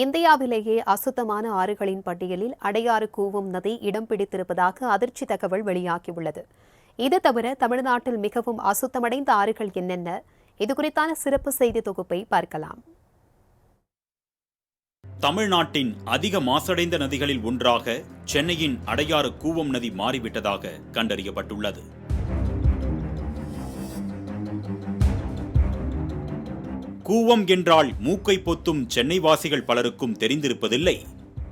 இந்தியாவிலேயே அசுத்தமான ஆறுகளின் பட்டியலில் அடையாறு கூவம் நதி இடம் பிடித்திருப்பதாக அதிர்ச்சி தகவல் வெளியாகியுள்ளது. இது தவிர தமிழ்நாட்டில் மிகவும் அசுத்தமடைந்த ஆறுகள் என்னென்ன? இது குறித்தான சிறப்பு செய்தி தொகுப்பை பார்க்கலாம். தமிழ்நாட்டின் அதிக மாசடைந்த நதிகளில் ஒன்றாக சென்னையின் அடையாறு கூவம் நதி மாறிவிட்டதாக கண்டறியப்பட்டுள்ளது. கூவம் என்றால் மூக்கை பொத்தும் சென்னை வாசிகள் பலருக்கும் தெரிந்திருப்பதில்லை.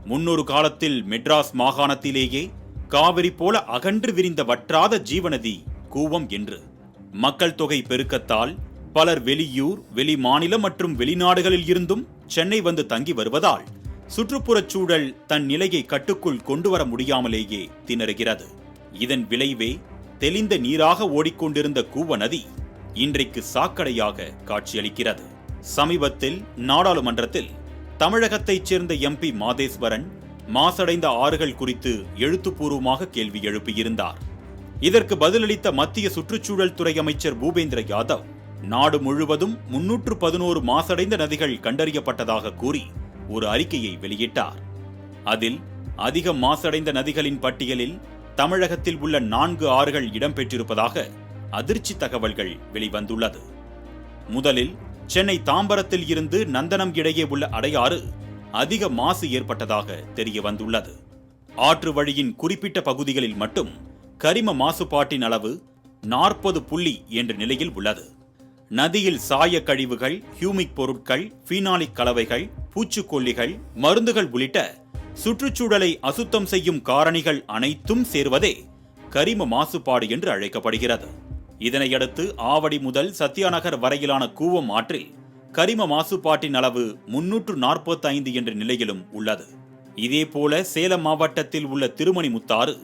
முன்னொரு காலத்தில் மெட்ராஸ் மாகாணத்திலேயே காவிரி போல அகன்று விரிந்த வற்றாத ஜீவநதி கூவம் என்று. மக்கள் தொகை பெருக்கத்தால் பலர் வெளியூர் வெளி மாநிலம் மற்றும் வெளிநாடுகளில் இருந்தும் சென்னை வந்து தங்கி வருவதால் சுற்றுப்புறச் சூழல் தன் நிலையை கட்டுக்குள் கொண்டு வர முடியாமலேயே திணறுகிறது. இதன் விளைவே தெளிந்த நீராக ஓடிக்கொண்டிருந்த கூவ நதி இன்றைக்கு சாக்கடையாக காட்சியளிக்கிறது. சமீபத்தில் நாடாளுமன்றத்தில் தமிழகத்தைச் சேர்ந்த எம்பி மாதேஸ்வரன் மாசடைந்த ஆறுகள் குறித்து எழுத்துப்பூர்வமாக கேள்வி எழுப்பியிருந்தார். இதற்கு பதிலளித்த மத்திய சுற்றுச்சூழல் துறை அமைச்சர் பூபேந்திர யாதவ் நாடு முழுவதும் முன்னூற்று பதினோரு மாசடைந்த நதிகள் கண்டறியப்பட்டதாக கூறி ஒரு அறிக்கையை வெளியிட்டார். அதில் அதிக மாசடைந்த நதிகளின் பட்டியலில் தமிழகத்தில் உள்ள நான்கு ஆறுகள் இடம்பெற்றிருப்பதாக அதிர்ச்சி தகவல்கள் வெளிவந்துள்ளது. முதலில் சென்னை தாம்பரத்தில் இருந்து நந்தனம் இடையே உள்ள அடையாறு அதிக மாசு ஏற்பட்டதாக தெரிய வந்துள்ளது. ஆற்று வழியின் குறிப்பிட்ட பகுதிகளில் மட்டும் கரிம மாசுபாட்டின் அளவு நாற்பது புள்ளி என்ற நிலையில் உள்ளது. நதியில் சாய கழிவுகள் ஹியூமிக் பொருட்கள் ஃபீனாலிக் கலவைகள் பூச்சிக்கொல்லிகள் மருந்துகள் உள்ளிட்ட சுற்றுச்சூழலை அசுத்தம் செய்யும் காரணிகள் அனைத்தும் சேர்வதே கரிம மாசுபாடு என்று அழைக்கப்படுகிறது. இதனையடுத்து ஆவடி முதல் சத்யாநகர் வரையிலான கூவம் ஆற்றில் கரிம மாசுபாட்டின் அளவு முன்னூற்று நாற்பத்தி ஐந்து என்ற நிலையிலும் உள்ளது. இதேபோல சேலம் மாவட்டத்தில் உள்ள திருமணி முத்தாறு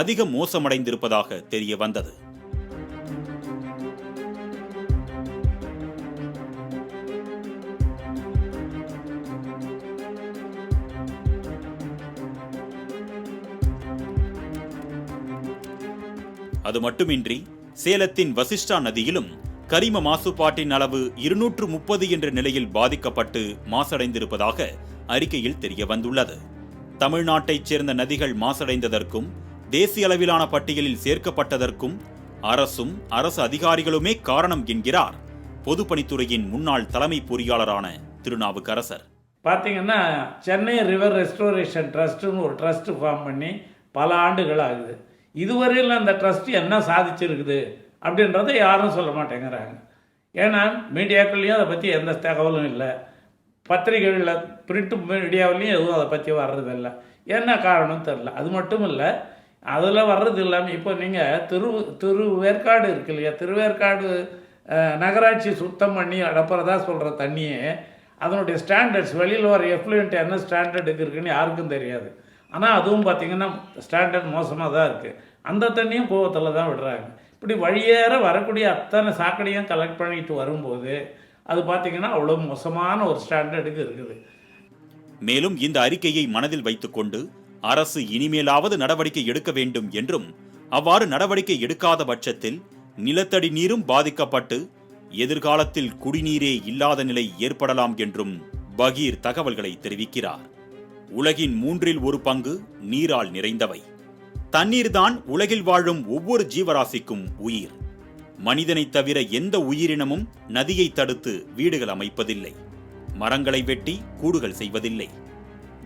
அதிக மோசமடைந்திருப்பதாக தெரிய வந்தது அது மட்டுமின்றி சேலத்தின் வசிஷ்டா நதியிலும் கரிம மாசுபாட்டின் அளவு இருநூற்று முப்பது என்ற நிலையில் பாதிக்கப்பட்டு மாசடைந்திருப்பதாக அறிக்கையில் தெரிய வந்துள்ளது தமிழ்நாட்டைச் சேர்ந்த நதிகள் மாசடைந்ததற்கும் தேசிய அளவிலான பட்டியலில் சேர்க்கப்பட்டதற்கும் அரசும் அரசு அதிகாரிகளுமே காரணம் என்கிறார் பொதுப்பணித்துறையின் முன்னாள் தலைமை பொறியாளரான திருநாவுக்கரசர். பார்த்தீங்கன்னா சென்னை ரிவர் ரெஸ்டோரேஷன் ட்ரஸ்ட்டுன்னு ஒரு ட்ரஸ்ட் ஃபார்ம் பண்ணி பல ஆண்டுகள் ஆகுது இதுவரையில் அந்த ட்ரஸ்ட் என்ன சாதிச்சிருக்குது அப்படின்றத யாரும் சொல்ல மாட்டேங்கிறாங்க. ஏன்னா மீடியாக்கள்லேயும் அதை பற்றி எந்த தகவலும் இல்லை. பத்திரிகைகளில் பிரிண்ட் மீடியாவிலையும் எதுவும் அதை பற்றி வர்றதில்லை. என்ன காரணம் தெரில அது மட்டும் இல்லை அதில் வர்றது இல்லாமல் இப்போ நீங்கள் திரு திருவேற்காடு இருக்கு இல்லையா? திருவேற்காடு நகராட்சி சுத்தம் பண்ணி அடப்புறதா சொல்கிற தண்ணியே அதனுடைய ஸ்டாண்டர்ட்ஸ் வெளியில் வர எஃப்ளூயன்ட் என்ன ஸ்டாண்டர்டுக்கு இருக்குன்னு யாருக்கும் தெரியாது. ஆனால் அதுவும் பார்த்திங்கன்னா ஸ்டாண்டர்ட் மோசமாக தான் இருக்குது அந்த தண்ணியும் கோவத்தில் தான் விடுறாங்க. இப்படி வழியேற வரக்கூடிய அத்தனை சாக்கடையும் கலெக்ட் பண்ணிட்டு வரும்போது அது பார்த்திங்கன்னா அவ்வளோ மோசமான ஒரு ஸ்டாண்டர்டுக்கு இருக்குது. மேலும் இந்த அறிக்கையை மனதில் வைத்துக்கொண்டு அரசு இனிமேலாவது நடவடிக்கை எடுக்க வேண்டும் என்றும் அவ்வாறு நடவடிக்கை எடுக்காத பட்சத்தில் நிலத்தடி நீரும் பாதிக்கப்பட்டு எதிர்காலத்தில் குடிநீரே இல்லாத நிலை ஏற்படலாம் என்றும் பகீர் தகவல்களை தெரிவிக்கிறார். உலகின் மூன்றில் ஒரு பங்கு நீரால் நிறைந்தவை. தண்ணீர்தான் உலகில் வாழும் ஒவ்வொரு ஜீவராசிக்கும் உயிர். மனிதனைத் தவிர எந்த உயிரினமும் நதியை தடுத்து வீடுகள் அமைப்பதில்லை. மரங்களை வெட்டி கூடுகள் செய்வதில்லை.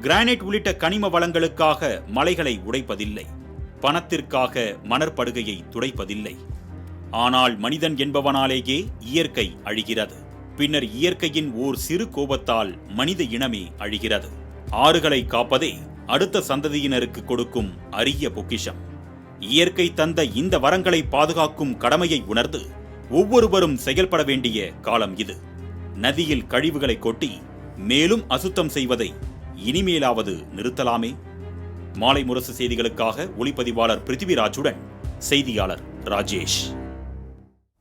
கிரானைட் உள்ளிட்ட கனிம வளங்களுக்காக மலைகளை உடைப்பதில்லை. பணத்திற்காக மணற்படுகையை துடைப்பதில்லை. ஆனால் மனிதன் என்பவனாலேயே இயற்கை அழிகிறது. பின்னர் இயற்கையின் ஓர் சிறு கோபத்தால் மனித இனமே அழிகிறது. ஆறுகளை காப்பதே அடுத்த சந்ததியினருக்கு கொடுக்கும் அரிய பொக்கிஷம். இயற்கை தந்த இந்த வரங்களை பாதுகாக்கும் கடமையை உணர்ந்து ஒவ்வொருவரும் செயல்பட வேண்டிய காலம் இது. நதியில் கழிவுகளை கொட்டி மேலும் அசுத்தம் செய்வதை இனிமேலாவது நிறுத்தலாமே. மாலை முரசு செய்திகளுக்காக ஒளிப்பதிவாளர் பிருத்திவிராஜுடன் செய்தியாளர் ராஜேஷ்.